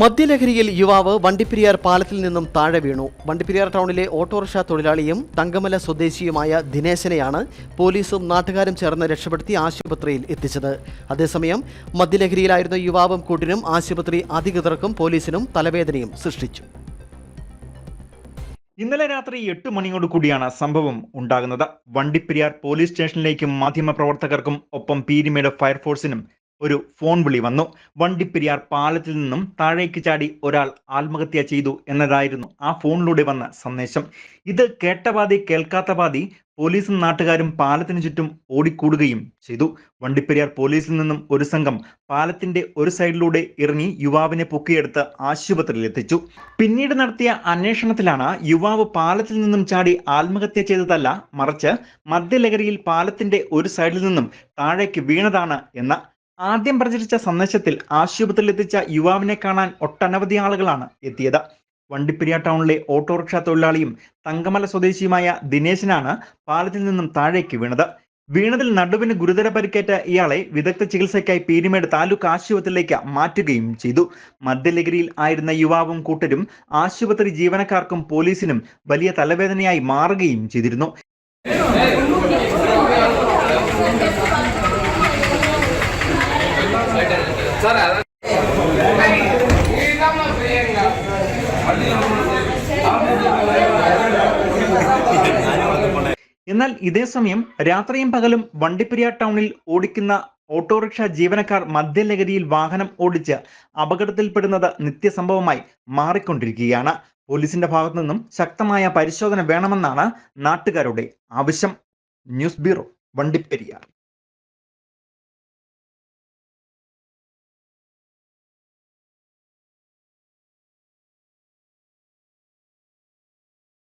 മദ്യലഹരിയിൽ യുവാവ് വണ്ടിപ്പെരിയാർ പാലത്തിൽ നിന്നും താഴെ വീണു. വണ്ടിപ്പെരിയാർ ടൗണിലെ ഓട്ടോറിക്ഷ തൊഴിലാളിയും തങ്കമല സ്വദേശിയുമായ ദിനേശനെയാണ് പോലീസും നാട്ടുകാരും ചേർന്ന് രക്ഷപ്പെടുത്തി ആശുപത്രിയിൽ എത്തിച്ചത്. അതേസമയം മദ്യലഹരിയിലായിരുന്ന യുവാവും കൂട്ടിനും ആശുപത്രി അധികൃതർക്കും പോലീസിനും തലവേദനയും സൃഷ്ടിച്ചു. ഇന്നലെ രാത്രി എട്ട് മണിയോട് കൂടിയാണ് സംഭവം ഉണ്ടാകുന്നത്. വണ്ടിപ്പെരിയാർ പോലീസ് സ്റ്റേഷനിലേക്കും മാധ്യമപ്രവർത്തകർക്കും ഒപ്പം പീരിമേട് ഫയർഫോഴ്സിനും ഒരു ഫോൺ വിളി വന്നു. വണ്ടിപ്പെരിയാർ പാലത്തിൽ നിന്നും താഴേക്ക് ചാടി ഒരാൾ ആത്മഹത്യ ചെയ്തു എന്നതായിരുന്നു ആ ഫോണിലൂടെ വന്ന സന്ദേശം. ഇത് കേട്ട പാതി കേൾക്കാത്ത പാതി പോലീസും നാട്ടുകാരും പാലത്തിന് ചുറ്റും ഓടിക്കൂടുകയും ചെയ്തു. വണ്ടിപ്പെരിയാർ പോലീസിൽ നിന്നും ഒരു സംഘം പാലത്തിന്റെ ഒരു സൈഡിലൂടെ ഇറങ്ങി യുവാവിനെ പൊക്കിയെടുത്ത് ആശുപത്രിയിൽ എത്തിച്ചു പിന്നീട് നടത്തിയ അന്വേഷണത്തിലാണ് യുവാവ് പാലത്തിൽ നിന്നും ചാടി ആത്മഹത്യ ചെയ്തതല്ല മറിച്ച് മദ്യലഹരിയിൽ പാലത്തിന്റെ ഒരു സൈഡിൽ നിന്നും താഴേക്ക് വീണതാണ് എന്ന ആദ്യം പ്രചരിച്ച സന്ദേശത്തിൽ ആശുപത്രിയിൽ എത്തിച്ച യുവാവിനെ കാണാൻ ഒട്ടനവധി ആളുകളാണ് എത്തിയത്. വണ്ടിപ്പെരിയാർ ടൗണിലെ ഓട്ടോറിക്ഷ തൊഴിലാളിയും തങ്കമല സ്വദേശിയുമായ ദിനേശനാണ് പാലത്തിൽ നിന്നും താഴേക്ക് വീണത്. വീണതിൽ നടുവിന് ഗുരുതര പരിക്കേറ്റ ഇയാളെ വിദഗ്ധ ചികിത്സയ്ക്കായി പീരുമേട് താലൂക്ക് ആശുപത്രിയിലേക്ക് മാറ്റുകയും ചെയ്തു. മദ്യലഹരിയിൽ ആയിരുന്ന യുവാവും കൂട്ടരും ആശുപത്രി ജീവനക്കാർക്കും പോലീസിനും വലിയ തലവേദനയായി മാറുകയും ചെയ്തിരുന്നു. എന്നാൽ ഇതേസമയം രാത്രിയും പകലും വണ്ടിപ്പെരിയാർ ടൗണിൽ ഓടിക്കുന്ന ഓട്ടോറിക്ഷ ജീവനക്കാർ മദ്യലഹരിയിൽ വാഹനം ഓടിച്ച് അപകടത്തിൽപ്പെടുന്നത് നിത്യസംഭവമായി മാറിക്കൊണ്ടിരിക്കുകയാണ്. പോലീസിന്റെ ഭാഗത്തു നിന്നും ശക്തമായ പരിശോധന വേണമെന്നാണ് നാട്ടുകാരുടെ ആവശ്യം. News bureau Vandiperiyar.